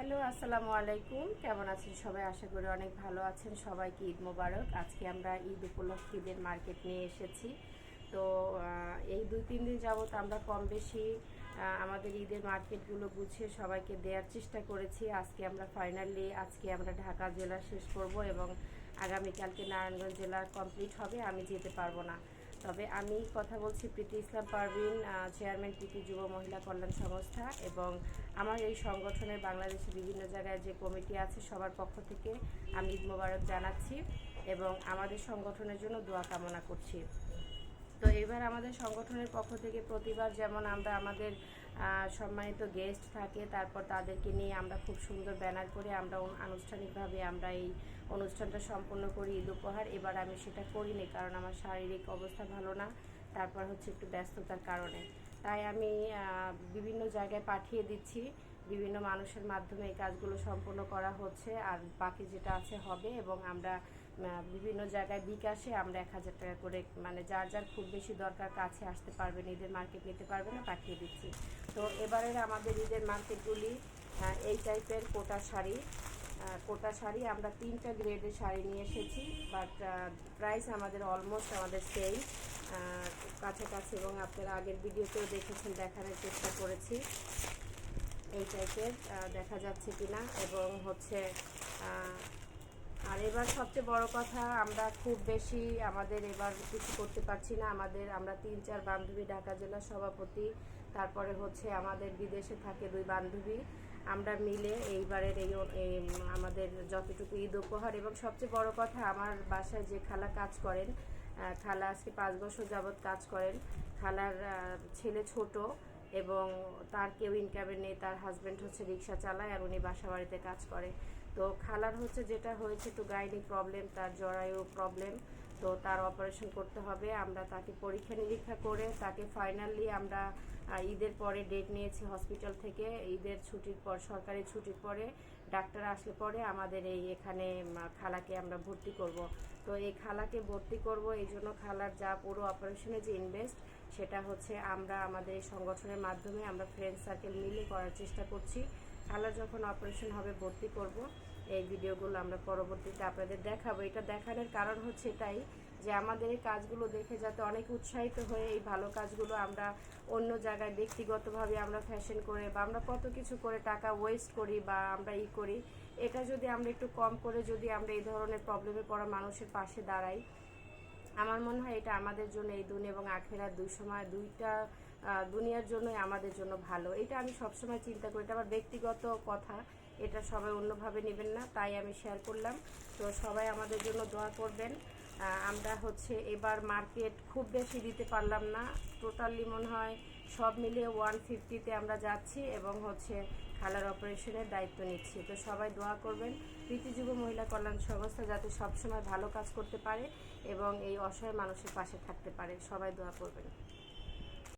Hello, আসসালামু আলাইকুম। কেমন আছেন সবাই? আশা করি অনেক ভালো আছেন। সবাইকে ঈদ মোবারক। আজকে আমরা ঈদ উপলক্ষে ঈদের মার্কেট নিয়ে এসেছি। তো এই দুই তিন দিন যাবত আমরা কম বেশি আমাদের ঈদের মার্কেটগুলো গুছিয়ে সবাইকে দেওয়ার চেষ্টা করেছি। আজকে আমরা ফাইনালি, আজকে আমরা ঢাকা জেলা শেষ করব এবং আগামীকালকে নারায়ণগঞ্জ জেলা কমপ্লিট হবে। আমি যেতে পারব না। তবে আমি কথা বলছি প্রীতি ইসলাম পারভিন চেয়ারম্যান প্রীতি যুব মহিলা কল্যাণ সংস্থা এবং আমার এই সংগঠনের বাংলাদেশে বিভিন্ন জায়গায় যে কমিটি আছে সবার পক্ষ থেকে আমি ঈদ মোবারক জানাচ্ছি এবং আমাদের সংগঠনের জন্য দোয়া কামনা করছি। তো এবার আমাদের সংগঠনের পক্ষ থেকে প্রতিবার যেমন আমরা আমাদের সম্মানিত গেস্ট থাকে, তারপর তাদেরকে নিয়ে আমরা খুব সুন্দর ব্যানার করে আমরা আনুষ্ঠানিকভাবে আমরা এই অনুষ্ঠানটা সম্পন্ন করি ঈদ উপহার। এবার আমি সেটা করিনি, কারণ আমার শারীরিক অবস্থা ভালো না, তারপর হচ্ছে একটু ব্যস্ততার কারণে। তাই আমি বিভিন্ন জায়গায় পাঠিয়ে দিচ্ছি। বিভিন্ন মানুষের মাধ্যমে এই কাজগুলো সম্পন্ন করা হচ্ছে আর বাকি যেটা আছে হবে এবং আমরা বিভিন্ন জায়গায় বিকাশে আমরা এক হাজার টাকা করে মানে যার যার খুব বেশি দরকার কাছে আসতে পারবেন, ঈদের মার্কেট নিতে পারবে না, পাঠিয়ে দিচ্ছি। তো এবারের আমাদের ঈদের মার্কেটগুলি এই টাইপের কোটা শাড়ি কোটা শাড়ি আমরা তিনটা গ্রেডের শাড়ি নিয়ে এসেছি বাট প্রাইস আমাদের অলমোস্ট আমাদের সেম কাছাকাছি এবং আপনারা আগের ভিডিওতেও দেখেছেন দেখানোর চেষ্টা করেছি এই টাইপের দেখা যাচ্ছে কিনা এবং হচ্ছে আর এবার সবচেয়ে বড় কথা, আমরা খুব বেশি আমাদের এবার কিছু করতে পারছি না। আমাদের, আমরা তিন চার বান্ধবী, ঢাকা জেলার সভাপতি, তারপরে হচ্ছে আমাদের বিদেশে থাকে দুই বান্ধবী। আমরা মিলে এইবারের এই, আমাদের যতটুকু ঈদ উপহার এবং সবচেয়ে বড় কথা, আমার বাসায় যে খালা কাজ করেন খালা আজকে পাঁচ বছর যাবৎ কাজ করেন। খালার ছেলে ছোট এবং তার কেউ ইনকামের নেই, তার হাজব্যান্ড হচ্ছে রিক্সা চালায় আর উনি বাসা বাড়িতে কাজ করে। তো খালার হচ্ছে যেটা হয়েছে একটু গাইনি প্রবলেম, তার জরায়ু প্রবলেম, তো তার অপারেশন করতে হবে। আমরা তাকে পরীক্ষা নিরীক্ষা করে তাকে ফাইনালি আমরা ঈদের পরে ডেট নিয়েছি হসপিটাল থেকে। ঈদের ছুটির পর, সরকারি ছুটির পরে ডাক্তার আসলে পরে আমাদের এই এখানে খালাকে আমরা ভর্তি করব। তো এই খালাকে ভর্তি করব, এই জন্য খালার যা পুরো অপারেশনে যে ইনভেস্ট সেটা হচ্ছে আমরা আমাদের সংগঠনের মাধ্যমে আমরা ফ্রেন্ড সার্কেল মিলে করার চেষ্টা করছি। খালা যখন অপারেশন হবে, ভর্তি করব। এই ভিডিওগুলো আমরা পরবর্তীতে আপনাদের দেখাবো। এটা দেখানোর কারণ হচ্ছে এটাই যে আমাদের এই কাজগুলো দেখে যাতে অনেক উৎসাহিত হয়ে এই ভালো কাজগুলো আমরা অন্য জায়গায় ব্যক্তিগতভাবে আমরা ফ্যাশন করে বা আমরা কত কিছু করে টাকা ওয়েস্ট করি বা আমরা ই করি, এটা যদি আমরা একটু কম করে যদি আমরা এই ধরনের প্রবলেমে পড়া মানুষের পাশে দাঁড়াই, আমার মনে হয় এটা আমাদের জন্য এই দুনিয়া এবং আখেরা দুই সময় দুইটা দুনিয়ার জন্যই আমাদের জন্য ভালো। এটা আমি সবসময় চিন্তা করি। এটা আমার ব্যক্তিগত কথা। এটা সবাই অন্যভাবে নেবেন না, তাই আমি শেয়ার করলাম। তো সবাই আমাদের জন্য দোয়া করবেন। আমরা হচ্ছে এবার মার্কেট খুব বেশি দিতে পারলাম না। টোটালি মনে হয় সব মিলিয়ে ওয়ান ফিফটিতে আমরা যাচ্ছি এবং হচ্ছে খালার অপারেশনের দায়িত্ব নিচ্ছি। তো সবাই দোয়া করবেন। যুব মহিলা কল্যাণ সংস্থা যাতে সবসময় ভালো কাজ করতে পারে এবং এই অসহায় মানুষের পাশে থাকতে পারে। সবাই দোয়া করবেন।